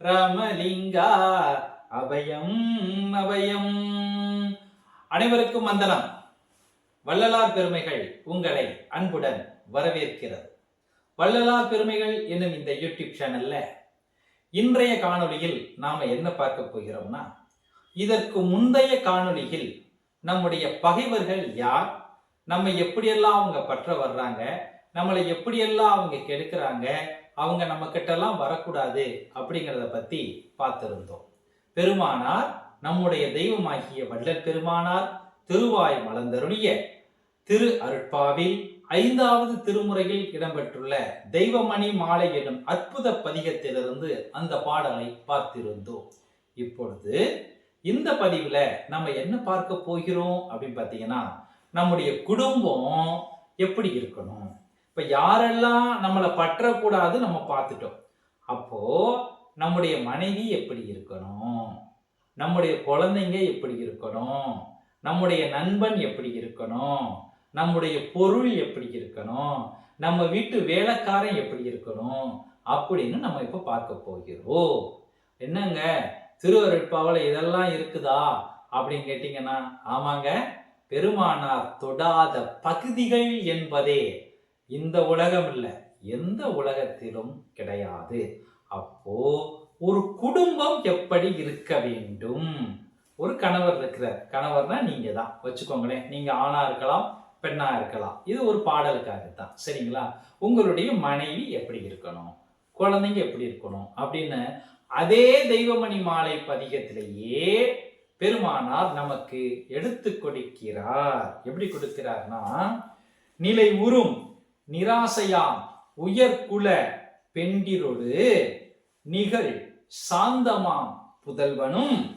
ராமலிங்கா. அபயம் அபயம். அனைவருக்கும் வந்தனம். வள்ளலார் பெருமைகள் உங்களை அன்புடன் வரவேற்கிறது. வள்ளலார் பெருமைகள் என்னும் இந்த யூடியூப் சேனல்ல இன்றைய காணொளியில் நாம என்ன பார்க்க போகிறோம்னா இதற்கு முந்தைய காணொளியில் நம்முடைய பகைவர்கள் யார் நம்ம எப்படியெல்லாம் அவங்க பற்ற வர்றாங்க நம்மளை எப்படியெல்லாம் அவங்க கெடுக்கிறாங்க அவங்க நம்ம கிட்டலாம் வரக்கூடாது அப்படிங்கிறத பத்தி பார்த்திருந்தோம். பெருமானார் நம்முடைய தெய்வமாகிய வள்ளல் பெருமானார் திருவாய் மலர்ந்தருளிய திரு அருட்பாவில் ஐந்தாவது திருமுறையில் இடம்பெற்றுள்ள தெய்வமணி மாலை எனும் அற்புத பதிகத்திலிருந்து அந்த பாடலை பார்த்திருந்தோம். இப்பொழுது இந்த பதிவுல நம்ம என்ன பார்க்க போகிறோம் அப்படின்னு பார்த்தீங்கன்னா நம்முடைய குடும்பம் எப்படி இருக்கணும்? இப்போ யாரெல்லாம் நம்மளை பற்றக்கூடாது நம்ம பார்த்துட்டோம். அப்போ நம்முடைய மனைவி எப்படி இருக்கணும்? நம்முடைய குழந்தைங்க எப்படி இருக்கணும்? நம்முடைய நண்பன் எப்படி இருக்கணும்? நம்முடைய பொருள் எப்படி இருக்கணும்? நம்ம வீட்டு வேலைக்காரன் எப்படி இருக்கணும்? அப்படின்னு நம்ம இப்போ பார்க்க போகிறோம். என்னங்க? திருவருட்பாவில் இதெல்லாம் இருக்குதா? அப்படின்னு கேட்டிங்கன்னா ஆமாங்க. பெருமானார் தொடாத பகுதிகள் என்பதே இந்த உலகம் இல்லை எந்த உலகத்திலும் கிடையாது. அப்போ ஒரு குடும்பம் எப்படி இருக்க வேண்டும்? ஒரு கணவர் இருக்கிறார். கணவர்னா நீங்க தான் வச்சுக்கோங்களேன் நீங்க ஆணா இருக்கலாம் பெண்ணா இருக்கலாம். இது ஒரு பாடலுக்காக தான் சரிங்களா? உங்களுடைய மனைவி எப்படி இருக்கணும்? குழந்தைங்க எப்படி இருக்கணும்? அப்படின்னு அதே தெய்வமணி மாலை பதிகத்திலேயே பெருமானார் நமக்கு எடுத்து கொடுக்கிறார். எப்படி கொடுக்கிறார்னா நிலை உறும். நிராசையாம். உயர்குல பெண்டிரொடு நிகழ் சாந்தமாம் புதல்வனும்.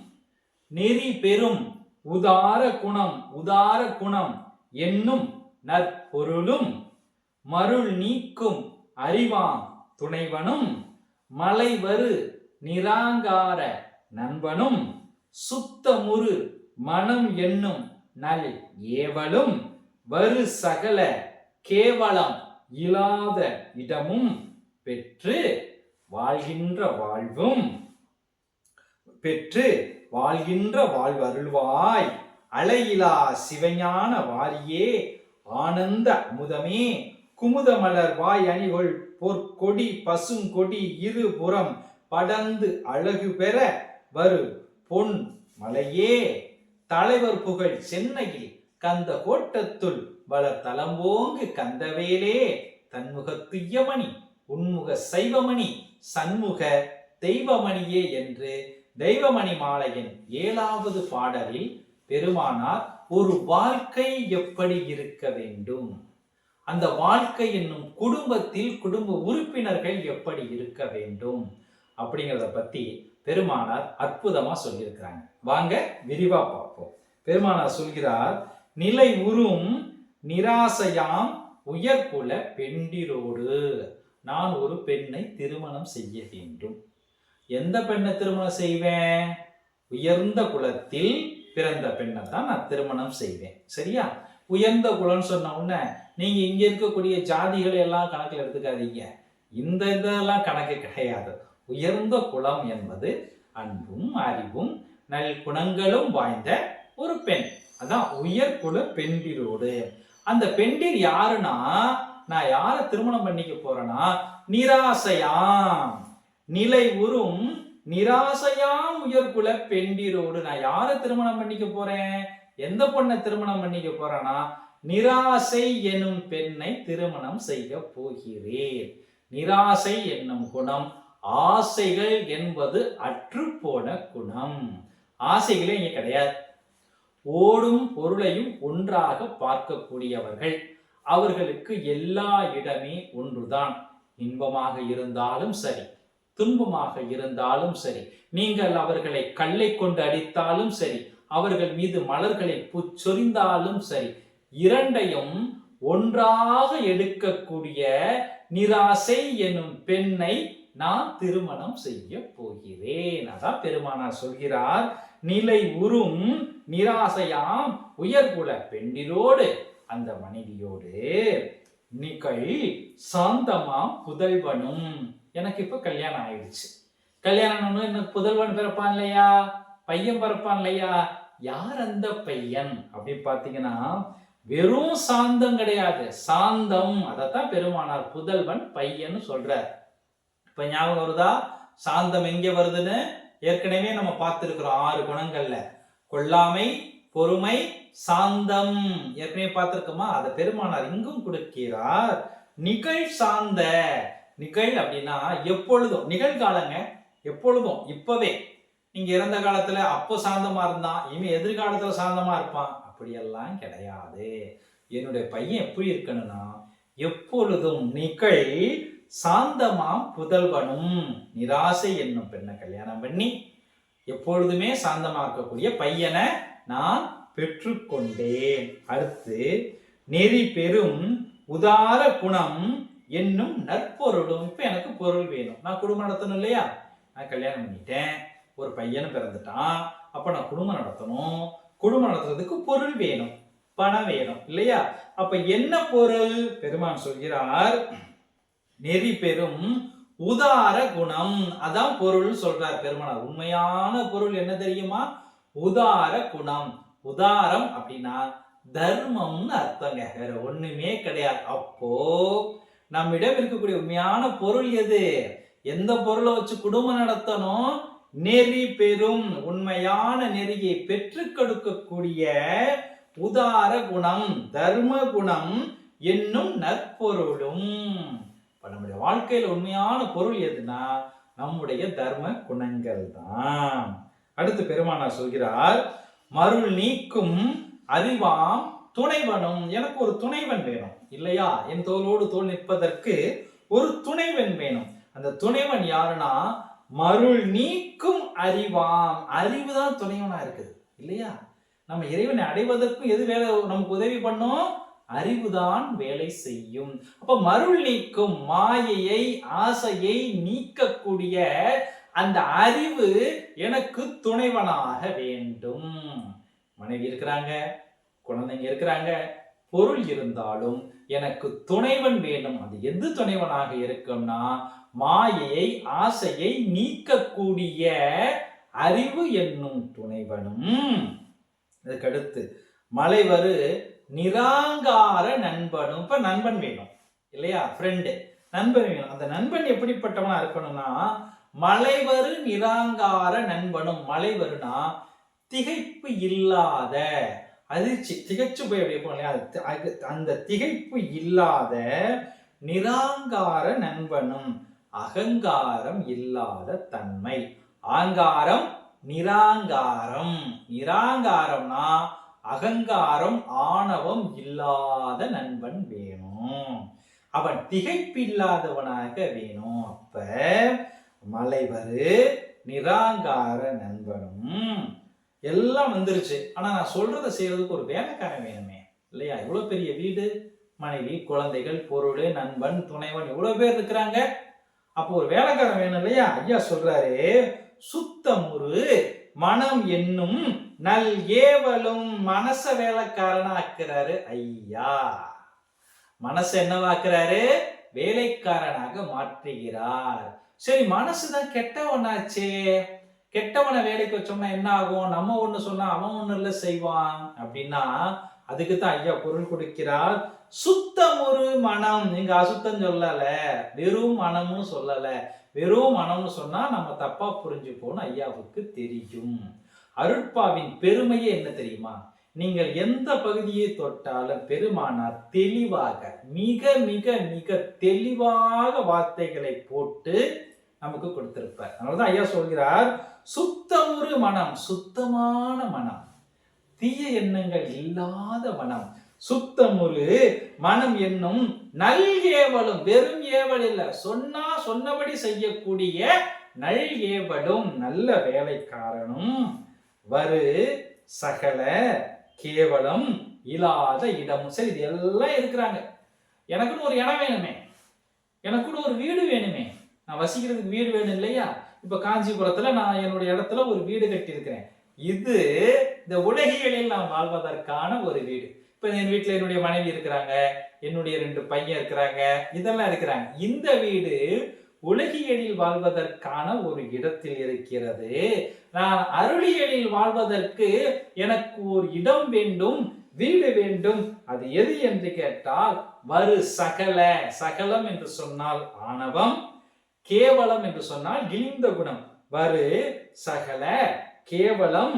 நெறி பெரும் உதார குணம் உதார குணம் என்னும் நற்பொருளும். மருள் நீக்கும் அறிவாம் துணைவனும். மலைவரு நிராங்கார நண்பனும். சுத்தமுறு மனம் என்னும் நல் ஏவலும். வரு சகல கேவலம் இல்லாத இடமும் பெற்று வாழ்கின்ற வாழ்வும். பெற்று வாழ்கின்ற வாழ்வருள்வாய். அலையிலா சிவஞான வாரியே. ஆனந்த அமுதமே. குமுதமலர் வாய் அணிகொள் பொற்கொடி பசுங்கொடி இருபுறம் படர்ந்து அழகு பெற வரு பொன் மலையே. தலைவர் புகழ் சென்னையில் கந்த கோட்டத்துள் வளர் தலம்போங்கு கந்தவேலே தன்முகத்துய்யமணி உன்முக சைவமணி சண்முக தெய்வமணியே என்று தெய்வமணி மாலையின் ஏழாவது பாடலில் பெருமானார் ஒரு வாழ்க்கை எப்படி இருக்க வேண்டும்? அந்த வாழ்க்கை என்னும் குடும்பத்தில் குடும்ப உறுப்பினர்கள் எப்படி இருக்க வேண்டும்? அப்படிங்கிறத பத்தி பெருமானார் அற்புதமா சொல்லியிருக்கிறாங்க. வாங்க விரிவா பார்ப்போம். பெருமானார் சொல்கிறார் நிலை உறும் நிராசையாம் உயர்குல பெண்டிரோடு. நான் ஒரு பெண்ணை திருமணம் செய்ய வேண்டும். எந்த பெண்ணை திருமணம் செய்வேன்? உயர்ந்த குலத்தில் பிறந்த பெண்ணை தான் நான் திருமணம் செய்வேன். சரியா? உயர்ந்த குலம்னு சொன்ன உடனே நீங்க இங்க இருக்கக்கூடிய ஜாதிகளை எல்லாம் கணக்கில் எடுத்துக்காதீங்க. இந்த இதெல்லாம் கணக்கு கிடையாது. உயர்ந்த குலம் என்பது அன்பும் அறிவும் நல் குணங்களும் வாய்ந்த ஒரு பெண். அதான் உயர்குல பெண்டிரோடு. அந்த பெண்டிர் யாருன்னா? நான் யாரை திருமணம் பண்ணிக்க போறேன்னா? நிராசையாம். நிலை உறும் நிராசையாம் உயர்குல பெண்டிரோடு. நான் யாரை திருமணம் பண்ணிக்க போறேன்? எந்த பொண்ணை திருமணம் பண்ணிக்க போறேன்னா? நிராசை எனும் பெண்ணை திருமணம் செய்ய போகிறேன். நிராசை என்னும் குணம் ஆசைகள் என்பது அற்றுப்போன குணம். ஆசைகளே இங்க கிடையாது. ஓடும் பொருளையும் ஒன்றாக பார்க்கக்கூடியவர்கள். அவர்களுக்கு எல்லா இடமே ஒன்றுதான். இன்பமாக இருந்தாலும் சரி துன்பமாக இருந்தாலும் சரி நீங்கள் அவர்களை கல்லை கொண்டு அடித்தாலும் சரி அவர்கள் மீது மலர்களை புச்சொரிந்தாலும் சரி இரண்டையும் ஒன்றாக எடுக்கக்கூடிய நிராசை எனும் பெண்ணை நான் திருமணம் செய்ய போகிறேன். அதான் பெருமானார் சொல்கிறார் நிலை உறும் நிராசையாம் உயர்குல பெண்டிரோடு அந்த மனைவியோடு நிகழ் சாந்தமாம் புதல்வனும். எனக்கு இப்ப கல்யாணம் ஆயிடுச்சு. கல்யாணம் எனக்கு புதல்வன் பிறப்பான் இல்லையா? பையன் பிறப்பான் இல்லையா? யார் அந்த பையன்? அப்படி பாத்தீங்கன்னா வெறும் சாந்தம் கிடையாது. சாந்தம் அதைத்தான் பெருமானார் புதல்வன் பையன்னு சொல்றார். இப்ப ஞாபகம் வருதா? சாந்தம் எங்க வருதுன்னு? ஏற்கனவே நம்ம பார்த்துருக்குறோம் ஆறு குணங்கள்ல. கொல்லாமை பொறுமை சாந்தம். ஏற்கனவே பார்த்துருக்கோமா? அதை பெருமானார் இங்கும் கொடுக்கிறார். நிகழ் சாந்த. நிகழ் அப்படின்னா எப்பொழுதும் நிகழ்காலங்க எப்பொழுதும் இப்பவே. நீங்க இறந்த காலத்துல அப்போ சாந்தமா இருந்தான் இனி எதிர்காலத்துல சாந்தமா இருப்பான். அப்படியெல்லாம் கிடையாது. என்னுடைய பையன் எப்படி இருக்கணும்னா எப்பொழுதும் நிகழ் சாந்தமாம் புதல்வனும். நிராசை என்னும் பெண்ணை கல்யாணம் பண்ணி எப்பொழுதுமே சாந்தமா இருக்கக்கூடிய பையனை நான் பெற்றுக்கொண்டேன். அடுத்து நெறி பெரும் உதார குணம் என்னும் நற்பொருளும். இப்போ எனக்கு பொருள் வேணும். நான் குடும்பம் நடத்தணும் இல்லையா? நான் கல்யாணம் பண்ணிட்டேன். ஒரு பையனும் பிறந்துட்டான். அப்போ நான் குடும்பம் நடத்தணும். குடும்பம் நடத்துறதுக்கு பொருள் வேணும். பணம் வேணும். இல்லையா? அப்ப என்ன பொருள்? பெருமான் சொல்கிறார் நெறி பெறும் உதார குணம். அதான் பொருள் சொல்றார் பெருமானார். உண்மையான பொருள் என்ன தெரியுமா? உதார குணம். உதாரம் அப்படின்னா தர்மம்னு அர்த்தங்க. வேற ஒண்ணுமே கிடையாது. அப்போ நம்மிடம் இருக்கக்கூடிய உண்மையான பொருள் எது? எந்த பொருளை வச்சு குடும்பம் நடத்தணும்? நெறி பெறும். உண்மையான நெறியை பெற்றுக் கொடுக்கக்கூடிய உதார குணம். தர்ம குணம் என்னும் நற்பொருளும். இப்போ நம்முடைய வாழ்க்கையில் உண்மையான பொருள் எதுனா நம்முடைய தர்ம குணங்கள் தான் அடுத்து பெருமானார் சொல்கிறார் மருள் நீக்கும் அறிவாம் துணைவனும் எனக்கு ஒரு துணைவன் வேணும். இல்லையா? என் தோளோடு தோல் நிற்பதற்கு ஒரு துணைவன் வேணும். அந்த துணைவன் யாருன்னா மருள் நீக்கும் அறிவாம். அறிவு தான் துணைவனா இருக்குது. இல்லையா? நம்ம இறைவனை அடைவதற்கும் எது வேலை நமக்கு உதவி பண்ணும்? அறிவுதான் வேலை செய்யும். அப்ப மருள் நீக்கும் மாயையை ஆசையை நீக்கக்கூடிய அந்த அறிவு எனக்கு துணைவனாக வேண்டும். மனைவி இருக்கிறாங்க குழந்தைங்க இருக்கிறாங்க பொருள் இருந்தாலும் எனக்கு துணைவன் வேணும் அது எது துணைவனாக இருக்கும்னா மாயையை ஆசையை நீக்கக்கூடிய அறிவு என்னும் துணைவனும். இதுக்கடுத்து மலைவரு நிராங்கார நண்பனும் இப்ப நண்பன் வேணும் இல்லையா? ஃப்ரெண்டு நண்பன் வேணும். அந்த நண்பன் எப்படிப்பட்டவனா இருக்கணும்னா மலைவரு நிராங்கார நண்பனும் மலைவருனா திகைப்பு இல்லாத அதிர்ச்சி. திகைச்சு போய் அப்படி போகலையா அந்த திகைப்பு இல்லாத நிராங்கார நண்பனும் அகங்காரம் இல்லாத தன்மை. ஆங்காரம் நிராங்காரம். நிராங்காரம்னா அகங்காரம் ஆணவம் இல்லாத நண்பன் வேணும். அவன் திகைப்பில்லாதவனாக வேணும். அப்ப மலைவரு நிராங்கார நண்பனும் எல்லாம் வந்துருச்சு. ஆனா நான் சொல்றதை செய்யறதுக்கு ஒரு வேலைக்காரன் வேணுமே. இல்லையா? இவ்வளவு பெரிய வீடு மனைவி குழந்தைகள் பொருள் நண்பன் துணைவன் இவ்வளவு பேர் இருக்கிறாங்க. அப்போ ஒரு வேலைக்காரன் வேணும் இல்லையா? ஐயா சொல்றாரு சுத்தமுறு மனம் என்னும் நல் ஏவலும் மனச வேலைக்காரனாக்குறாரு ஐயா. மனசு என்னவாக்குறாரு? வேலைக்காரனாக மாற்றுகிறார். சரி மனசுதான் கெட்டவனாச்சே. கெட்டவனை வேலைக்கு வச்சோம்னா என்ன ஆகும் நம்ம ஒண்ணு சொன்னா அவன் ஒண்ணு இல்ல செய்வான். அப்படின்னா அதுக்கு தான் ஐயா பொருள் கொடுக்கிறார். சுத்தம் ஒரு மனம். நீங்க அசுத்தம் சொல்லல. வெறும் மனம்னு சொல்லல. வெறும் மனம்னு சொன்னா நம்ம தப்பா புரிஞ்சுப்போம்னு ஐயாவுக்கு தெரியும். அருட்பாவின் பெருமையே என்ன தெரியுமா? நீங்கள் எந்த பகுதியை தொட்டாலும் பெருமானார் தெளிவாக மிக மிக மிக தெளிவாக வார்த்தைகளை போட்டு நமக்கு கொடுத்திருப்பார். அதனாலதான் ஐயா சொல்கிறார் சுத்தமுறு மனம் சுத்தமான மனம் தீய எண்ணங்கள் இல்லாத மனம் சுத்தமுறு மனம் என்னும் நல் ஏவலும் வெறும் ஏவல் இல்ல சொன்னா சொன்னபடி செய்யக்கூடிய நல் ஏவலும் நல்ல வேலைக்காரனும் வரு சகல கேவலம் இல்லாத இடமும் சரி இது எல்லாம் இருக்கிறாங்க. எனக்குன்னு ஒரு இடம் வேணுமே. எனக்குன்னு ஒரு வீடு வேணுமே. நான் வசிக்கிறதுக்கு வீடு வேணும் இல்லையா? இப்ப காஞ்சிபுரத்துல நான் என்னுடைய இடத்துல ஒரு வீடு கட்டியிருக்கிறேன். இது இந்த உலகியலில் நான் வாழ்வதற்கான ஒரு வீடு. இப்ப என் வீட்டுல என்னுடைய மனைவி இருக்கிறாங்க என்னுடைய ரெண்டு பையன் இருக்கிறாங்க இதெல்லாம் இருக்கிறாங்க. இந்த வீடு உலகியலில் வாழ்வதற்கான ஒரு இடத்தில் இருக்கிறது. நான் அருளியலில் வாழ்வதற்கு எனக்கு ஒரு இடம் வேண்டும் வீடு வேண்டும். அது எது என்று கேட்டால் வரு சகல. சகலம் என்று சொன்னால் ஆணவம் கேவலம் என்று சொன்னால் இழிந்த குணம். வரு சகல கேவலம்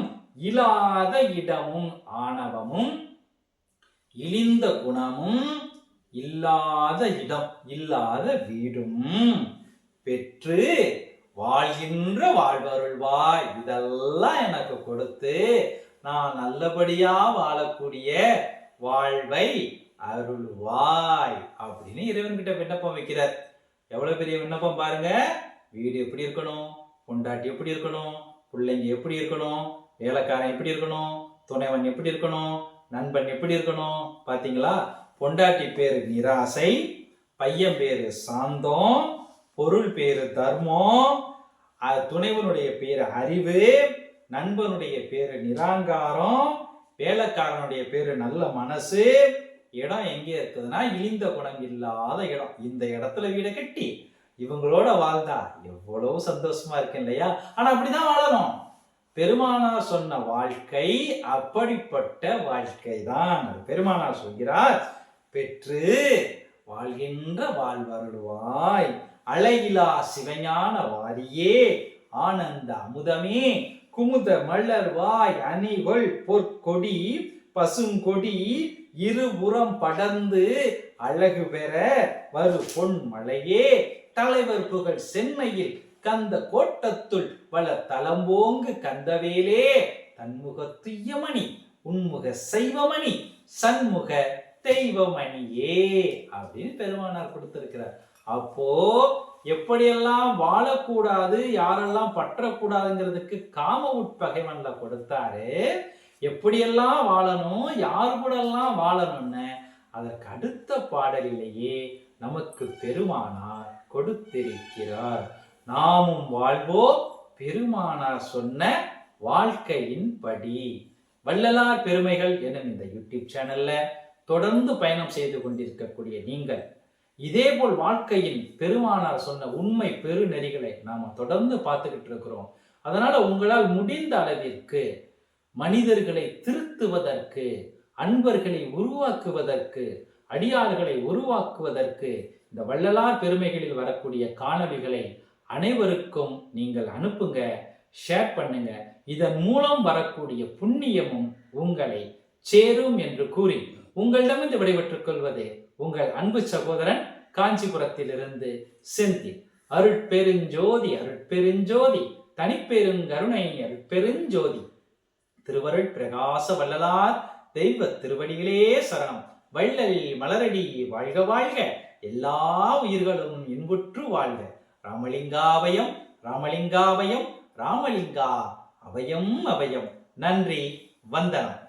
இல்லாத இடமும் ஆணவமும் இழிந்த குணமும் இல்லாத இடம் இல்லாத வீடும். பெற்று வாழ்கின்ற வாழ்வருள்வாய். இதெல்லாம் எனக்கு கொடுத்து நான் நல்லபடியா வாழக்கூடிய வாழ்வை அருள்வாய் அப்படின்னு இறைவன்கிட்ட விண்ணப்பம் வைக்கிறார். எவ்வளவு பெரிய விண்ணப்பம் பாருங்க. வீடு எப்படி இருக்கணும்? பொண்டாட்டி எப்படி இருக்கணும்? பிள்ளைங்க எப்படி இருக்கணும்? வேலைக்காரன் எப்படி இருக்கணும்? துணைவன் எப்படி இருக்கணும்? நண்பன் எப்படி இருக்கணும்? பாத்தீங்களா? பொண்டாட்டி பேரு நிராசை பையன் பேரு சாந்தம் பொருள் பேரு தர்மம் துணைவனுடைய பேரு அறிவு நண்பனுடைய பேரு நிராங்காரம் வேலைக்காரனுடைய பேரு நல்ல மனசு இடம் எங்கே இருக்குதுன்னா இழிந்த குணம் இல்லாத இடம். இந்த இடத்துல வீடை கட்டி இவங்களோட வாழ்ந்தா எவ்வளவு சந்தோஷமா இருக்கு இல்லையா? ஆனா அப்படிதான் வாழணும். பெருமானார் சொன்ன வாழ்க்கை அப்படிப்பட்ட வாழ்க்கை தான் பெருமானார் சொல்கிறார் பெற்று வாழ்கின்ற வாழ்வருள்வாய் அழகிலா சிவஞான வாரியே. ஆனந்த அமுதமே குமுத மலர்வாய் அணிகள் பொற்கொடி பசுங்கொடி இருபுறம் படர்ந்து அழகு பெற வரு பொன்மலையே. தலைவர் புகழ் சென்னையில் கந்த கோட்டத்துள் பல தலம்போங்கு கந்தவேலே. தன்முகத்துயமணி உன்முக செய்வமணி சண்முக தெய்வமணியே அப்படின்னு பெருமானார் கொடுத்திருக்கிறார். அப்போ எப்படியெல்லாம் வாழக்கூடாது யாரெல்லாம் பற்றக்கூடாதுங்கிறதுக்கு காம உட்பகைவன்ல கொடுத்தாரு. எப்படியெல்லாம் வாழணும் யார் கூடெல்லாம் வாழணும்னு அதற்கு அடுத்த பாடலிலேயே நமக்கு பெருமானார் கொடுத்திருக்கிறார். நாமும் வாழ்வோம் பெருமானார் சொன்ன வாழ்க்கையின் படி வள்ளலார் பெருமைகள் எனும் இந்த யூடியூப் சேனல்ல தொடர்ந்து பயணம் செய்து கொண்டிருக்கக்கூடிய நீங்கள் இதேபோல் வாழ்க்கையின் பெருமானார் சொன்ன உண்மை பெருநெறிகளை நாம் தொடர்ந்து பார்த்துக்கிட்டு இருக்கிறோம். அதனால உங்களால் முடிந்த அளவிற்கு மனிதர்களை திருத்துவதற்கு அன்பர்களை உருவாக்குவதற்கு அடியார்களை உருவாக்குவதற்கு இந்த வள்ளலார் பெருமைகளில் வரக்கூடிய காணொளிகளை அனைவருக்கும் நீங்கள் அனுப்புங்க ஷேர் பண்ணுங்க. இதன் மூலம் வரக்கூடிய புண்ணியமும் உங்களை சேரும் என்று கூறி உங்களிடமிருந்து விடைபெற்றுக் கொள்வது உங்கள் அன்பு சகோதரன் காஞ்சிபுரத்திலிருந்து செந்தி அருட்பெருஞ்சோதி அருட்பெருஞ்சோதி தனிப்பெருங்கருணை அருட்பெருஞ்சோதி. திருவருள் பிரகாச வள்ளலார் தெய்வ திருவடிகளே சரணம். வள்ளல் மலரடி வாழ்க வாழ்க. எல்லா உயிர்களும் இன்புற்று வாழ்க. ராமலிங்காவயம் ராமலிங்காவயம் ராமலிங்கா அபயம் அபயம். நன்றி வந்தனம்.